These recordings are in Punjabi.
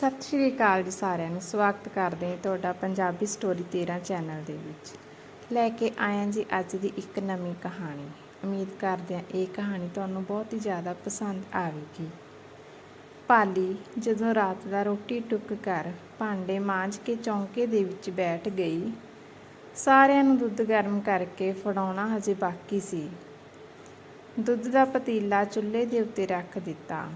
ਸਤਿ ਸ਼੍ਰੀ ਅਕਾਲ ਜੀ ਸਾਰਿਆਂ ਨੂੰ। ਸਵਾਗਤ ਕਰਦੇ ਹਾਂ ਤੁਹਾਡਾ ਪੰਜਾਬੀ ਸਟੋਰੀ 13 ਚੈਨਲ ਦੇ ਵਿੱਚ। ਲੈ ਕੇ ਆਇਆ ਜੀ ਅੱਜ ਦੀ ਇੱਕ ਨਵੀਂ ਕਹਾਣੀ। ਉਮੀਦ ਕਰਦੇ ਹਾਂ ਇਹ ਕਹਾਣੀ ਤੁਹਾਨੂੰ ਬਹੁਤ ਹੀ ਜ਼ਿਆਦਾ ਪਸੰਦ ਆਵੇਗੀ। ਪਾਲੀ ਜਦੋਂ ਰਾਤ ਦਾ ਰੋਟੀ ਟੁੱਕ ਕਰ ਭਾਂਡੇ ਮਾਂਜ ਕੇ ਚੌਂਕੇ ਦੇ ਵਿੱਚ ਬੈਠ ਗਈ, ਸਾਰਿਆਂ ਨੂੰ ਦੁੱਧ ਗਰਮ ਕਰਕੇ ਫੜਾਉਣਾ ਹਜੇ ਬਾਕੀ ਸੀ। ਦੁੱਧ ਦਾ ਪਤੀਲਾ ਚੁੱਲ੍ਹੇ ਦੇ ਉੱਤੇ ਰੱਖ ਦਿੱਤਾ।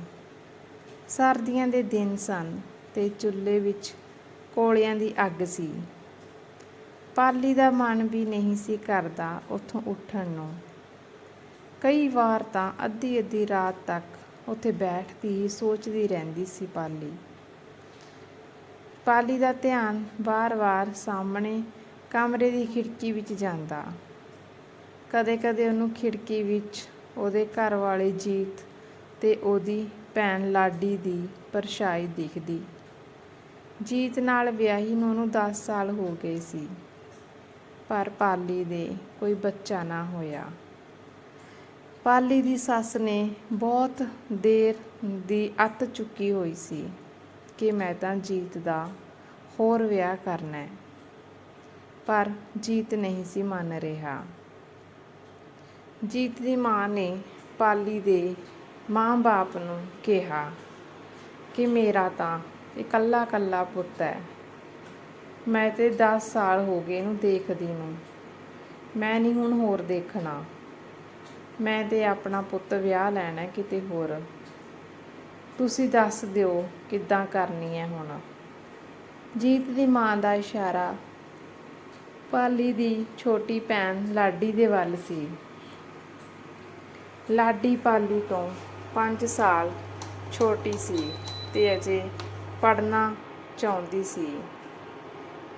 ਸਰਦੀਆਂ ਦੇ ਦਿਨ ਸਨ। ਤੇ ਚੁੱਲ੍ਹੇ ਵਿੱਚ ਕੋਲਿਆਂ ਦੀ ਅੱਗ ਸੀ। ਪਾਲੀ ਦਾ ਮਨ ਵੀ ਨਹੀਂ ਸੀ ਕਰਦਾ ਉੱਥੋਂ ਉੱਠਣ ਨੂੰ। ਕਈ ਵਾਰ ਤਾਂ ਅੱਧੀ ਅੱਧੀ ਰਾਤ ਤੱਕ ਉੱਥੇ ਬੈਠਦੀ ਹੀ ਸੋਚਦੀ ਰਹਿੰਦੀ ਸੀ ਪਾਲੀ। ਪਾਲੀ ਦਾ ਧਿਆਨ ਵਾਰ-ਵਾਰ ਸਾਹਮਣੇ ਕਮਰੇ ਦੀ ਖਿੜਕੀ ਵਿੱਚ ਜਾਂਦਾ। ਕਦੇ-ਕਦੇ ਉਹਨੂੰ ਖਿੜਕੀ ਵਿੱਚ ਉਹਦੇ ਘਰ ਵਾਲੇ ਜੀਤ ਤੇ ਉਹਦੀ ਭੈਣ ਲਾਡੀ ਦੀ ਪਰਛਾਈ ਦਿਖਦੀ। ਜੀਤ ਨਾਲ ਵਿਆਹੀ ਨੂੰ ਉਹਨੂੰ 10 ਸਾਲ ਹੋ ਗਏ ਸੀ। ਪਰ ਪਾਲੀ ਦੇ ਕੋਈ ਬੱਚਾ ਨਾ ਹੋਇਆ। ਪਾਲੀ ਦੀ ਸੱਸ ਨੇ ਬਹੁਤ ਦੇਰ ਦੀ ਅੱਤ ਚੁੱਕੀ ਹੋਈ ਸੀ ਕਿ ਮੈਂ ਤਾਂ ਜੀਤ ਦਾ ਹੋਰ ਵਿਆਹ ਕਰਨਾ ਹੈ। ਪਰ ਜੀਤ ਨਹੀਂ ਸੀ ਮੰਨ ਰਿਹਾ। ਜੀਤ ਦੀ ਮਾਂ ਨੇ ਪਾਲੀ ਦੇ ਮਾਂ-ਬਾਪ ਨੂੰ ਕਿਹਾ ਕਿ ਮੇਰਾ ਤਾਂ ਇਕੱਲਾ ਇਕੱਲਾ ਪੁੱਤ ਹੈ। ਮੈਂ ਤੇ 10 ਸਾਲ ਹੋ ਗਏ ਇਹਨੂੰ ਦੇਖਦੀ ਨੂੰ। ਮੈਂ ਨਹੀਂ ਹੁਣ ਹੋਰ ਦੇਖਣਾ। ਮੈਂ ਤੇ ਆਪਣਾ ਪੁੱਤ ਵਿਆਹ ਲੈਣਾ ਕਿਤੇ ਹੋਰ। ਤੁਸੀਂ ਦੱਸ ਦਿਓ ਕਿੱਦਾਂ ਕਰਨੀ ਹੈ ਹੁਣ। ਜੀਤ ਦੀ ਮਾਂ ਦਾ ਇਸ਼ਾਰਾ। ਪਾਲੀ ਦੀ ਛੋਟੀ ਭੈਣ ਲਾਡੀ ਦੇ ਵੱਲ ਸੀ। ਲਾਡੀ ਪਾਲੀ ਤੋਂ 5 ਸਾਲ ਛੋਟੀ ਸੀ ਤੇ ਅਜੇ ਪੜਨਾ ਚਾਹੁੰਦੀ ਸੀ।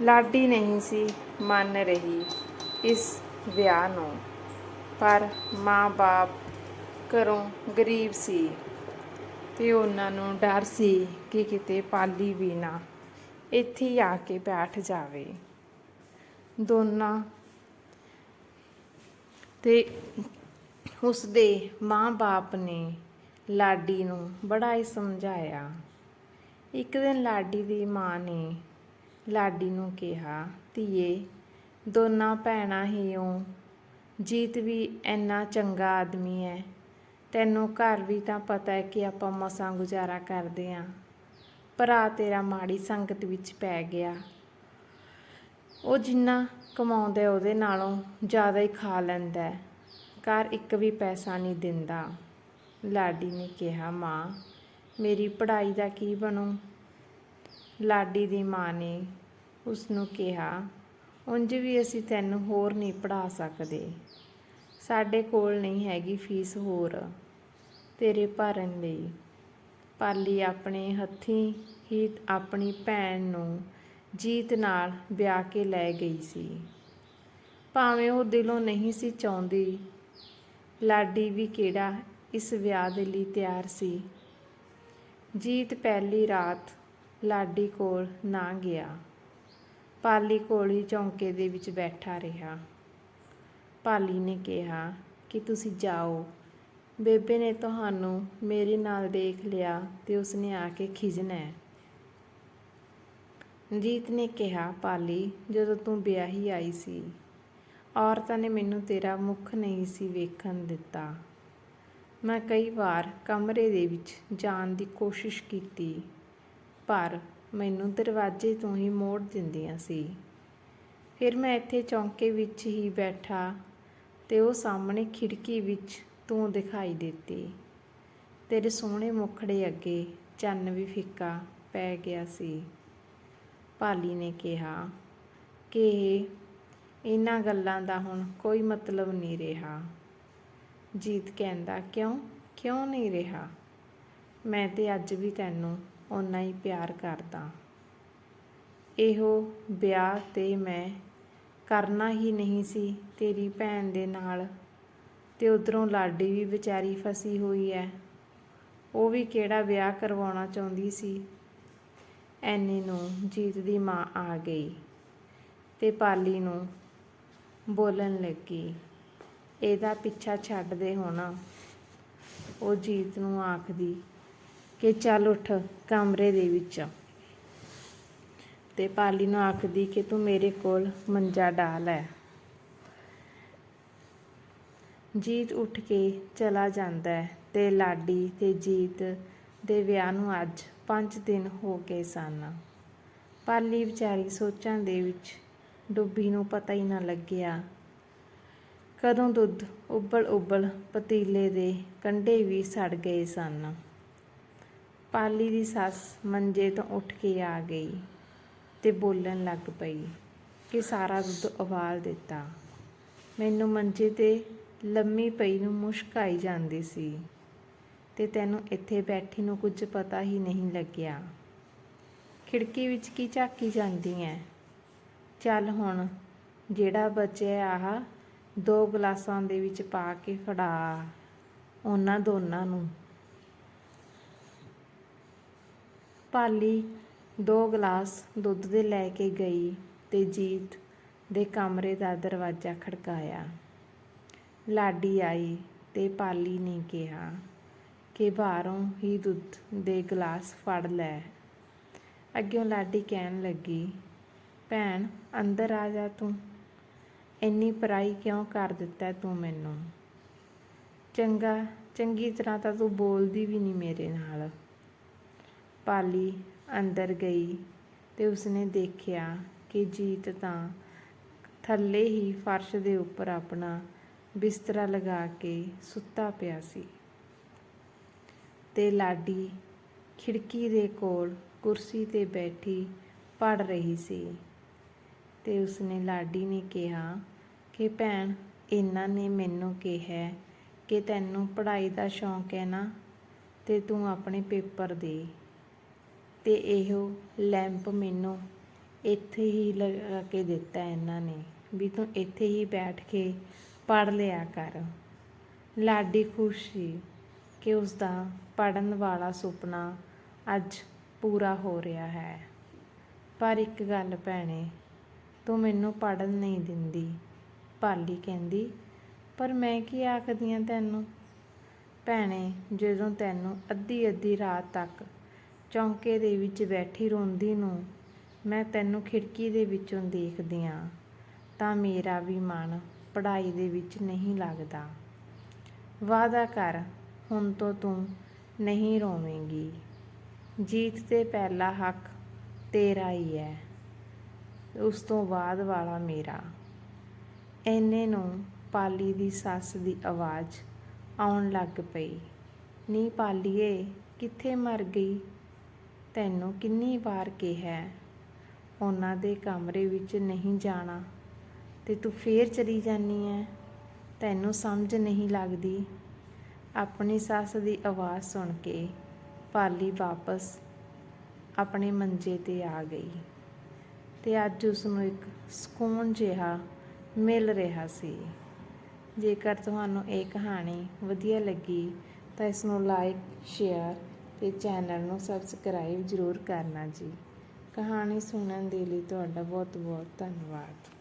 ਲਾਡੀ ਨਹੀਂ ਸੀ, ਮੰਨ ਰਹੀ ਇਸ ਵਿਆਹ ਨੂੰ। ਪਰ ਮਾਂ-ਬਾਪ ਘਰੋਂ ਗਰੀਬ ਸੀ ਤੇ ਉਹਨਾਂ ਨੂੰ ਡਰ ਸੀ ਕਿ ਕਿਤੇ ਪਾਲੀ ਵੀ ਨਾ, ਇੱਥੇ ਆ ਕੇ ਬੈਠ ਜਾਵੇ। ਦੋਨਾਂ ਤੇ ਉਸ ਦੇ ਮਾਂ-ਬਾਪ ਨੇ ਲਾਡੀ ਨੂੰ ਬੜਾ ਹੀ ਸਮਝਾਇਆ। ਇੱਕ ਦਿਨ ਲਾਡੀ ਦੀ ਮਾਂ ਨੇ ਲਾਡੀ ਨੂੰ ਕਿਹਾ, ਧੀਏ, ਦੋਨਾਂ ਭੈਣਾਂ ਹੀ ਹੋ ਜੀਤ ਵੀ ਇੰਨਾ ਚੰਗਾ ਆਦਮੀ ਹੈ ਤੈਨੂੰ ਘਰ ਵੀ ਤਾਂ ਪਤਾ ਹੈ ਕਿ ਆਪਾਂ ਮਸਾਂ ਗੁਜ਼ਾਰਾ ਕਰਦੇ ਆਂ। ਭਰਾ ਤੇਰਾ ਮਾੜੀ ਸੰਗਤ ਵਿੱਚ ਪੈ ਗਿਆ। ਉਹ ਜਿੰਨਾ ਕਮਾਉਂਦਾ ਉਹਦੇ ਨਾਲੋਂ ਜ਼ਿਆਦਾ ਹੀ ਖਾ ਲੈਂਦਾ ਘਰ ਇੱਕ ਵੀ ਪੈਸਾ ਨਹੀਂ ਦਿੰਦਾ। ਲਾਡੀ ਨੇ ਕਿਹਾ, ਮਾਂ ਮੇਰੀ ਪੜ੍ਹਾਈ ਦਾ ਕੀ ਬਣੂ? ਲਾਡੀ ਦੀ ਮਾਂ ਨੇ ਉਸ ਨੂੰ ਕਿਹਾ, ਉਂਝ ਵੀ ਅਸੀਂ ਤੈਨੂੰ ਹੋਰ ਨਹੀਂ ਪੜ੍ਹਾ ਸਕਦੇ। ਸਾਡੇ ਕੋਲ ਨਹੀਂ ਹੈਗੀ ਫੀਸ ਹੋਰ ਤੇਰੇ ਭਰਨ ਲਈ। ਪਾਲੀ ਆਪਣੇ ਹੱਥੀਂ ਹੀ ਆਪਣੀ ਭੈਣ ਨੂੰ ਜੀਤ ਨਾਲ ਵਿਆਹ ਕੇ ਲੈ ਗਈ ਸੀ। ਭਾਵੇਂ ਉਹ ਦਿਲੋਂ ਨਹੀਂ ਸੀ ਚਾਹੁੰਦੀ, ਲਾਡੀ ਵੀ ਕਿਹੜਾ ਇਸ ਵਿਆਹ ਦੇ ਲਈ ਤਿਆਰ ਸੀ। ਜੀਤ ਪਹਿਲੀ ਰਾਤ ਲਾਡੀ ਕੋਲ ਨਾ ਗਿਆ। ਪਾਲੀ ਕੋਲ ਹੀ ਚੌਂਕੇ ਦੇ ਵਿੱਚ ਬੈਠਾ ਰਿਹਾ। ਪਾਲੀ ਨੇ ਕਿਹਾ ਕਿ ਤੁਸੀਂ ਜਾਓ। ਬੇਬੇ ਨੇ ਤੁਹਾਨੂੰ ਮੇਰੇ ਨਾਲ ਦੇਖ ਲਿਆ ਤੇ ਉਸਨੇ ਆ ਕੇ ਖਿਜਣਾ ਹੈ। ਜੀਤ ਨੇ ਕਿਹਾ, ਪਾਲੀ, ਜਦੋਂ ਤੂੰ ਵਿਆਹੀ ਆਈ ਸੀ, ਔਰਤਾਂ ਨੇ ਮੈਨੂੰ ਤੇਰਾ ਮੁੱਖ ਨਹੀਂ ਸੀ ਵੇਖਣ ਦਿੱਤਾ। ਮੈਂ ਕਈ ਵਾਰ ਕਮਰੇ ਦੇ ਵਿੱਚ ਜਾਣ ਦੀ ਕੋਸ਼ਿਸ਼ ਕੀਤੀ, ਪਰ ਮੈਨੂੰ ਦਰਵਾਜ਼ੇ ਤੋਂ ਹੀ ਮੋੜ ਦਿੰਦੀਆਂ ਸੀ। ਫਿਰ ਮੈਂ ਇੱਥੇ ਚੌਂਕੇ ਵਿੱਚ ਹੀ ਬੈਠਾ ਤੇ ਉਹ ਸਾਹਮਣੇ ਖਿੜਕੀ ਵਿੱਚ ਤੂੰ ਦਿਖਾਈ ਦਿੱਤੀ। ਤੇਰੇ ਸੋਹਣੇ ਮੁਖੜੇ ਅੱਗੇ ਚੰਨ ਵੀ ਫਿੱਕਾ ਪੈ ਗਿਆ ਸੀ। ਪਾਲੀ ਨੇ ਕਿਹਾ ਕਿ ਇਹਨਾਂ ਗੱਲਾਂ ਦਾ ਹੁਣ ਕੋਈ ਮਤਲਬ ਨਹੀਂ ਰਿਹਾ। ਜੀਤ ਕਹਿੰਦਾ, ਕਿਉਂ? ਕਿਉਂ ਨਹੀਂ ਰਿਹਾ? ਮੈਂ ਤੇ ਅੱਜ ਵੀ ਤੈਨੂੰ ਓਨਾ ਹੀ ਪਿਆਰ ਕਰਦਾ। ਇਹੋ ਵਿਆਹ ਤੇ ਮੈਂ ਕਰਨਾ ਹੀ ਨਹੀਂ ਸੀ। ਤੇਰੀ ਭੈਣ ਦੇ ਨਾਲ ਤੇ ਉਧਰੋਂ ਲਾਡੀ ਵੀ ਵਿਚਾਰੀ ਫਸੀ ਹੋਈ ਐ। ਉਹ ਵੀ ਕਿਹੜਾ ਵਿਆਹ ਕਰਵਾਉਣਾ ਚਾਹੁੰਦੀ ਸੀ? ਐਨੀ ਨੂੰ ਜੀਤ ਦੀ ਮਾਂ ਆ ਗਈ ਤੇ ਪਾਲੀ ਨੂੰ ਬੋਲਣ ਲੱਗੀ ਇਹਦਾ ਪਿੱਛਾ ਛੱਡਦੇ ਹੋਣਾ। ਉਹ ਜੀਤ ਨੂੰ ਆਖਦੀ ਕਿ ਚੱਲ ਉੱਠ ਕਮਰੇ ਦੇ ਵਿੱਚ। ਤੇ ਪਾਲੀ ਨੂੰ ਆਖਦੀ ਕਿ ਤੂੰ ਮੇਰੇ ਕੋਲ ਮੰਜਾ ਡਾਲ ਲੈ। ਜੀਤ ਉੱਠ ਕੇ ਚਲਾ ਜਾਂਦਾ ਹੈ ਤੇ ਲਾਡੀ ਤੇ ਜੀਤ ਦੇ ਵਿਆਹ ਨੂੰ ਅੱਜ 5 ਦਿਨ ਹੋ ਗਏ ਸਨ। ਪਾਲੀ ਵਿਚਾਰੀ ਸੋਚਾਂ ਦੇ ਵਿੱਚ ਡੁੱਬੀ ਨੂੰ ਪਤਾ ਹੀ ਨਾ ਲੱਗਿਆ ਕਦੋਂ ਦੁੱਧ ਉਬਲ ਉਬਲ ਪਤੀਲੇ ਦੇ ਕੰਢੇ ਵੀ ਸੜ ਗਏ ਸਨ। ਪਾਲੀ ਦੀ ਸੱਸ ਮੰਜੇ ਤੋਂ ਉੱਠ ਕੇ ਆ ਗਈ ਤੇ ਬੋਲਣ ਲੱਗ ਪਈ ਕਿ ਸਾਰਾ ਦੁੱਧ ਉਬਾਲ ਦਿੱਤਾ। ਮੈਨੂੰ ਮੰਜੇ ਤੇ ਲੰਮੀ ਪਈ ਨੂੰ ਮੁਸ਼ਕ ਆਈ ਜਾਂਦੀ ਸੀ ਤੇ ਤੈਨੂੰ ਇੱਥੇ ਬੈਠੀ ਨੂੰ ਕੁਝ ਪਤਾ ਹੀ ਨਹੀਂ ਲੱਗਿਆ। ਖਿੜਕੀ ਵਿੱਚ ਕੀ ਝਾਕੀ ਜਾਂਦੀ ਐ? ਚੱਲ ਹੁਣ, ਜਿਹੜਾ ਬਚਿਆ ਆਹ ਦੋ ਗਲਾਸਾਂ ਦੇ ਵਿੱਚ ਪਾ ਕੇ ਫੜਾ ਉਹਨਾਂ ਦੋਨਾਂ ਨੂੰ। ਪਾਲੀ ਦੋ ਗਲਾਸ ਦੁੱਧ ਦੇ ਲੈ ਕੇ ਗਈ ਤੇ ਜੀਤ ਦੇ ਕਮਰੇ ਦਾ ਦਰਵਾਜ਼ਾ ਖੜਕਾਇਆ। ਲਾਡੀ ਆਈ ਤੇ ਪਾਲੀ ਨੇ ਕਿਹਾ ਕਿ ਬਾਹਰੋਂ ਹੀ ਦੁੱਧ ਦੇ ਗਲਾਸ ਫੜ ਲੈ। ਅੱਗੇ ਲਾਡੀ ਕਹਿਣ ਲੱਗੀ, ਭੈਣ, ਅੰਦਰ ਆ ਜਾ ਤੂੰ। ਇੰਨੀ ਪਰਾਈ ਕਿਉਂ ਕਰ ਦਿੱਤਾ ਤੂੰ ਮੈਨੂੰ? ਚੰਗਾ, ਚੰਗੀ ਤਰ੍ਹਾਂ ਤਾਂ ਤੂੰ ਬੋਲਦੀ ਵੀ ਨਹੀਂ ਮੇਰੇ ਨਾਲ। ਪਾਲੀ ਅੰਦਰ ਗਈ ਤੇ ਉਸਨੇ ਦੇਖਿਆ ਕਿ ਜੀਤ ਤਾਂ ਥੱਲੇ ਹੀ ਫਰਸ਼ ਦੇ ਉੱਪਰ ਆਪਣਾ ਬਿਸਤਰਾ ਲਗਾ ਕੇ ਸੁੱਤਾ ਪਿਆ ਸੀ ਤੇ ਲਾਡੀ ਖਿੜਕੀ ਦੇ ਕੋਲ ਕੁਰਸੀ ਤੇ ਬੈਠੀ ਪੜ ਰਹੀ ਸੀ। ਤੇ ਉਸਨੇ ਲਾਡੀ ਨੇ ਕਿਹਾ ਕਿ ਭੈਣ, ਇਹਨਾਂ ਨੇ ਮੈਨੂੰ ਕਿਹਾ ਕਿ ਤੈਨੂੰ ਪੜ੍ਹਾਈ ਦਾ ਸ਼ੌਂਕ ਹੈ ਨਾ, ਤੇ ਤੂੰ ਆਪਣੇ ਪੇਪਰ ਦੇ। ਤੇ ਇਹੋ ਲੈਂਪ ਮੈਨੂੰ ਇੱਥੇ ਹੀ ਲਗਾ ਕੇ ਦਿੱਤਾ ਇਹਨਾਂ ਨੇ, ਵੀ ਤੂੰ ਇੱਥੇ ਹੀ ਬੈਠ ਕੇ ਪੜ ਲਿਆ ਕਰ। ਲਾਡੀ ਖੁਸ਼ ਸੀ ਕਿ ਉਸ ਦਾ ਪੜਨ ਵਾਲਾ ਸੁਪਨਾ ਅੱਜ ਪੂਰਾ ਹੋ ਰਿਹਾ ਹੈ। ਪਰ ਇੱਕ ਗੱਲ ਭੈਣੇ ਤੂੰ ਮੈਨੂੰ ਪੜਨ ਨਹੀਂ ਦਿੰਦੀ ਪਾਲੀ ਕਹਿੰਦੀ। ਪਰ ਮੈਂ ਕੀ ਆਖਦੀ ਆ ਤੈਨੂੰ? ਭੈਣੇ, ਜਦੋਂ ਤੈਨੂੰ ਅੱਧੀ ਅੱਧੀ ਰਾਤ ਤੱਕ ਚੌਂਕੇ ਦੇ ਵਿੱਚ ਬੈਠੀ ਰੋਂਦੀ ਨੂੰ, ਮੈਂ ਤੈਨੂੰ ਖਿੜਕੀ ਦੇ ਵਿੱਚੋਂ ਦੇਖਦੀ ਆ, ਤਾਂ ਮੇਰਾ ਵੀ ਮਨ ਪੜ੍ਹਾਈ ਦੇ ਵਿੱਚ ਨਹੀਂ ਲੱਗਦਾ। ਵਾਅਦਾ ਕਰ, ਹੁਣ ਤੋਂ ਤੂੰ ਨਹੀਂ ਰੋਵੇਂਗੀ। ਜੀਤ ਤੇ ਪਹਿਲਾ ਹੱਕ ਤੇਰਾ ਹੀ ਹੈ ਉਸ ਤੋਂ ਬਾਅਦ ਵਾਲਾ ਮੇਰਾ। ਐਨੇ ਨੂੰ ਪਾਲੀ ਦੀ ਸੱਸ ਦੀ ਆਵਾਜ਼ ਆਉਣ ਲੱਗ ਪਈ। ਨੀ ਪਾਲੀਏ, ਕਿੱਥੇ ਮਰ ਗਈ? ਤੈਨੂੰ ਕਿੰਨੀ ਵਾਰ ਕਿਹਾ ਉਹਨਾਂ ਦੇ ਕਮਰੇ ਵਿੱਚ ਨਹੀਂ ਜਾਣਾ। ਤੇ ਤੂੰ ਫੇਰ ਚਲੀ ਜਾਨੀ ਐ? ਤੈਨੂੰ ਸਮਝ ਨਹੀਂ ਲੱਗਦੀ? ਆਪਣੀ ਸੱਸ ਦੀ ਆਵਾਜ਼ ਸੁਣ ਕੇ ਪਾਲੀ ਵਾਪਸ ਆਪਣੇ ਮੰਜੇ ਤੇ ਆ ਗਈ। ਤੇ ਅੱਜ ਉਸ ਨੂੰ ਇੱਕ ਸਕੂਨ ਜਿਹਾ ਮਿਲ ਰਿਹਾ ਸੀ। ਜੇਕਰ ਤੁਹਾਨੂੰ ਇਹ ਕਹਾਣੀ ਵਧੀਆ ਲੱਗੀ, ਤਾਂ ਇਸ ਨੂੰ ਲਾਈਕ ਸ਼ੇਅਰ ਤੇ ਚੈਨਲ ਨੂੰ ਸਬਸਕ੍ਰਾਈਬ ਜ਼ਰੂਰ ਕਰਨਾ ਜੀ। ਕਹਾਣੀ ਸੁਣਨ ਦੇ ਲਈ ਤੁਹਾਡਾ ਬਹੁਤ ਬਹੁਤ ਧੰਨਵਾਦ।